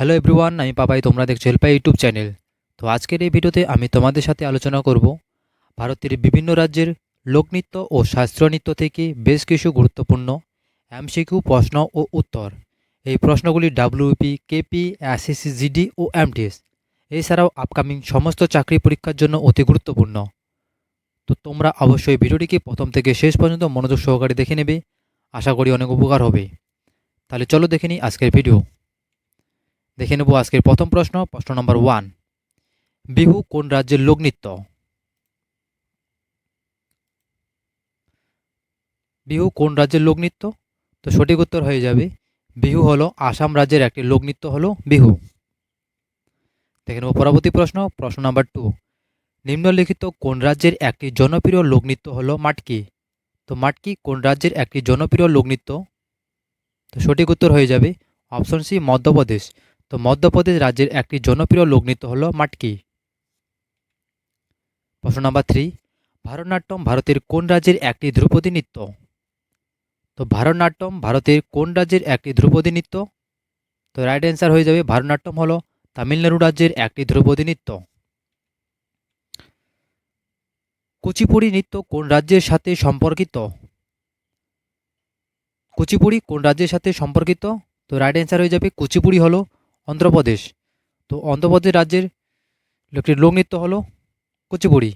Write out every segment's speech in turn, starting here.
Hello everyone আমি পাপাই, তোমরা দেখছ হেল্পাই ইউটিউব চ্যানেল তো আজকের এই ভিডিওতে আমি তোমাদের সাথে আলোচনা করব ভারতের বিভিন্ন রাজ্যের লোকনৃত্য ও শাস্ত্রীয় নৃত্য থেকে বেশ কিছু গুরুত্বপূর্ণ এমসিকিউ প্রশ্ন ও উত্তর। এই প্রশ্নগুলি ডাব্লিউপি কেপি এসএসসি জিডি ও এমটিএস এছাড়াও আপকামিং সমস্ত চাকরি পরীক্ষার জন্য অতি গুরুত্বপূর্ণ। তো তোমরা অবশ্যই ভিডিওটিকে প্রথম থেকে শেষ পর্যন্ত মনোযোগ সহকারে দেখে নেবে। আশা করি অনেক উপকার হবে। তাহলে চলো দেখে নিই আজকের ভিডিও। দেখে নেব আজকের প্রথম প্রশ্ন প্রশ্ন নম্বর ওয়ান বিহু কোন রাজ্যের লোকনৃত্য? বিহু কোন রাজ্যের লোকনৃত্য? তো সঠিক উত্তর হয়ে যাবে, বিহু হলো আসাম রাজ্যের একটি লোকনৃত্য হলো বিহু। দেখে নেব পরবর্তী প্রশ্ন প্রশ্ন নাম্বার টু নিম্নলিখিত কোন রাজ্যের একটি জনপ্রিয় লোকনৃত্য হলো মাটকি? তো মাটকি কোন রাজ্যের একটি জনপ্রিয় লোকনৃত্য? তো সঠিক উত্তর হয়ে যাবে, অপশন সি, মধ্যপ্রদেশ। তো মধ্যপ্রদেশ রাজ্যের একটি জনপ্রিয় লোকনৃত্য হল মাটকি। প্রশ্ন নাম্বার থ্রি ভারতনাট্যম ভারতের কোন রাজ্যের একটি ধ্রুপদী নৃত্য? তো ভারতনাট্যম ভারতের কোন রাজ্যের একটি ধ্রুপদী নৃত্য? তো রাইট অ্যান্সার হয়ে যাবে ভারতনাট্যম হল তামিলনাড়ু রাজ্যের একটি ধ্রুপদী নৃত্য। কুচিপুড়ি নৃত্য কোন রাজ্যের সাথে সম্পর্কিত? কুচিপুড়ি কোন রাজ্যের সাথে সম্পর্কিত? তো রাইট অ্যান্সার হয়ে যাবে কুচিপুড়ি হলো অন্ধ্রপ্রদেশ। তো অন্ধ্রপ্রদেশ রাজ্যের একটি লোকনৃত্য হলো কুচিপুড়ি।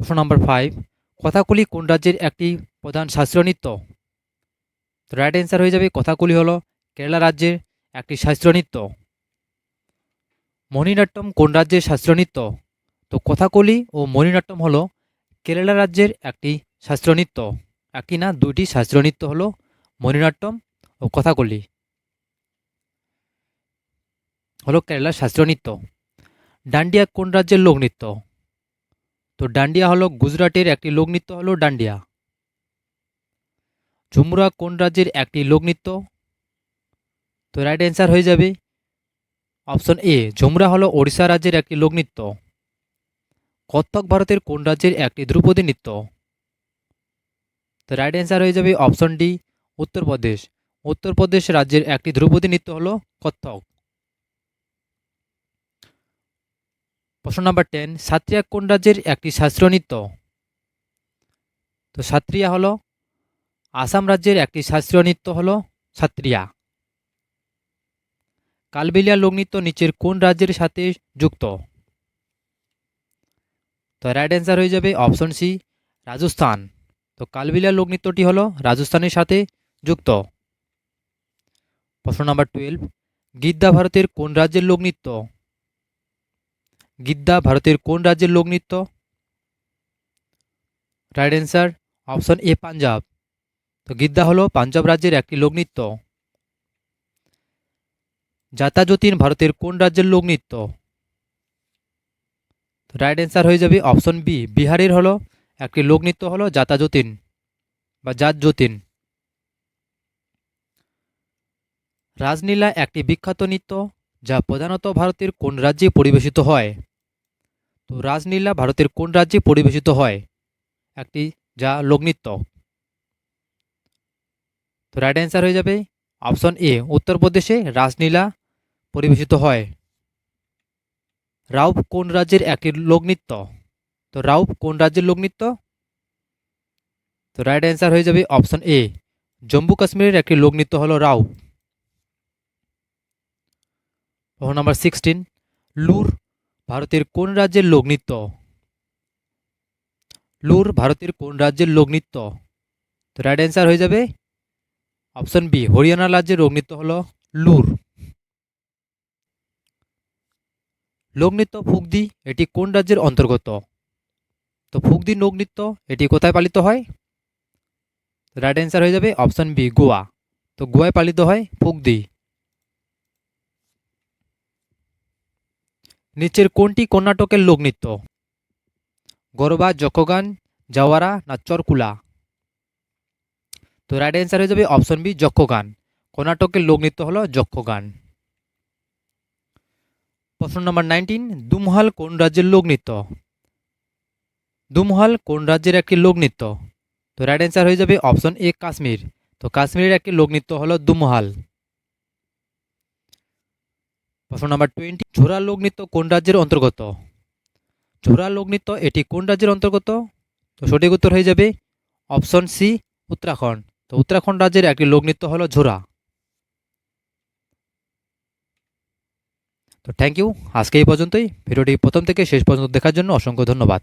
প্রশ্ন নাম্বার ফাইভ কথাকলি কোন রাজ্যের একটি প্রধান শাস্ত্রীয় নৃত্য? তো রাইট অ্যান্সার হয়ে যাবে কথাকলি হলো কেরালা রাজ্যের একটি শাস্ত্রীয় নৃত্য। মণিনাট্যম কোন রাজ্যের শাস্ত্রীয় নৃত্য? তো কথাকলি ও মণিনাট্যম হলো কেরালা রাজ্যের একটি শাস্ত্রীয় নৃত্য। একটি না, দুইটি শাস্ত্রীয় নৃত্য হলো মণিনাট্যম ও কথাকলি। হলো কেরালার শাস্ত্রীয় নৃত্য। ডান্ডিয়া কোন রাজ্যের লোকনৃত্য তো ডান্ডিয়া হলো গুজরাটের একটি লোকনৃত্য হলো ডান্ডিয়া ঝুমুরা কোন রাজ্যের একটি লোকনৃত্য তো রাইট অ্যান্সার হয়ে যাবে। অপশন এ ঝুমরা হলো ওড়িশা রাজ্যের একটি লোকনৃত্য কত্থক ভারতের কোন রাজ্যের একটি ধ্রুপদী নৃত্য? তো রাইট অ্যান্সার হয়ে যাবে অপশন ডি উত্তরপ্রদেশ উত্তরপ্রদেশ রাজ্যের একটি ধ্রুপদী নৃত্য হল কত্থক। প্রশ্ন নাম্বার টেন সাত্রিয়া কোন রাজ্যের একটি শাস্ত্রীয় নৃত্য। তো সাত্রিয়া হল, আসাম রাজ্যের একটি শাস্ত্রীয় নৃত্য হল সাত্রিয়া। কালবেলিয়া লোকনৃত্য নিচের কোন রাজ্যের সাথে যুক্ত? তো রাইট অ্যান্সার হয়ে যাবে অপশন সি রাজস্থান। তো কালবিলিয়া লোকনৃত্যটি হলো রাজস্থানের সাথে যুক্ত। প্রশ্ন নাম্বার টুয়েলভ গিদ্দা ভারতের কোন রাজ্যের লোকনৃত্য? গিদ্দা ভারতের কোন রাজ্যের লোকনৃত্য? Right answer option A Punjab তো গিদ্দা হলো পাঞ্জাব রাজ্যের একটি লোকনৃত্য। যাতা যতীন ভারতের কোন রাজ্যের লোকনৃত্য? তো রাইট অ্যান্সার হয়ে যাবে অপশন বি বিহারের হলো একটি লোকনৃত্য হলো যাতাযতীন বা জাত যতীন রাজনীলা একটি বিখ্যাত নৃত্য যা প্রধানত ভারতের কোন রাজ্যে পরিবেশিত হয়? তো রাজনীলা ভারতের কোন রাজ্যে পরিবেশিত হয়? একটি যা লোকনৃত্য। তো রাইট অ্যান্সার হয়ে যাবে অপশন এ উত্তরপ্রদেশে রাজনীলা পরিবেশিত হয়। রাউফ কোন রাজ্যের একটি লোকনৃত্য? তো রাউফ কোন রাজ্যের লোকনৃত্য? তো রাইট অ্যান্সার হয়ে যাবে অপশন এ জম্মু কাশ্মীরের একটি লোকনৃত্য হলো প্রশ্ন নাম্বার সিক্সটিন লুর ভারতের কোন রাজ্যের লোকনৃত্য লুর, ভারতের কোন রাজ্যের লোকনৃত্য তো রাইট অ্যান্সার হয়ে যাবে। অপশন বি হরিয়ানা রাজ্যের লোকনৃত্য হলো লুর। লোকনৃত্য ফুগদি, এটি কোন রাজ্যের অন্তর্গত? তো ফুগদি লোকনৃত্য এটি কোথায় পালিত হয়? রাইট অ্যান্সার হয়ে যাবে। Option B Goa. তো গোয়ায় পালিত হয় ফুগদি। নিচের কোনটি কর্ণাটকের লোকনৃত্য? গরবা, যক্ষগান, জাওয়ারা না চরকুলা? তো রাইট অ্যান্সার হয়ে যাবে অপশন বি যক্ষগান। কর্ণাটকের লোকনৃত্য হলো যক্ষগান। প্রশ্ন নম্বর নাইনটিন দুমহাল কোন রাজ্যের লোকনৃত্য? দুমহাল কোন রাজ্যের একটি লোকনৃত্য? তো রাইট অ্যান্সার হয়ে যাবে অপশন এ কাশ্মীর। তো কাশ্মীরের একটি লোকনৃত্য হলো দুমহাল। প্রশ্ন নাম্বার টোয়েন্টি ঝোরা লোকনৃত্য কোন রাজ্যের অন্তর্গত? ঝোরা লোকনৃত্য এটি কোন রাজ্যের অন্তর্গত? তো সঠিক উত্তর হয়ে যাবে অপশন সি উত্তরাখণ্ড। তো উত্তরাখণ্ড রাজ্যের একটি লোকনৃত্য হলো ঝোরা। তো থ্যাংক ইউ আজকে এই পর্যন্তই। ভিডিওটি প্রথম থেকে শেষ পর্যন্ত দেখার জন্য অসংখ্য ধন্যবাদ।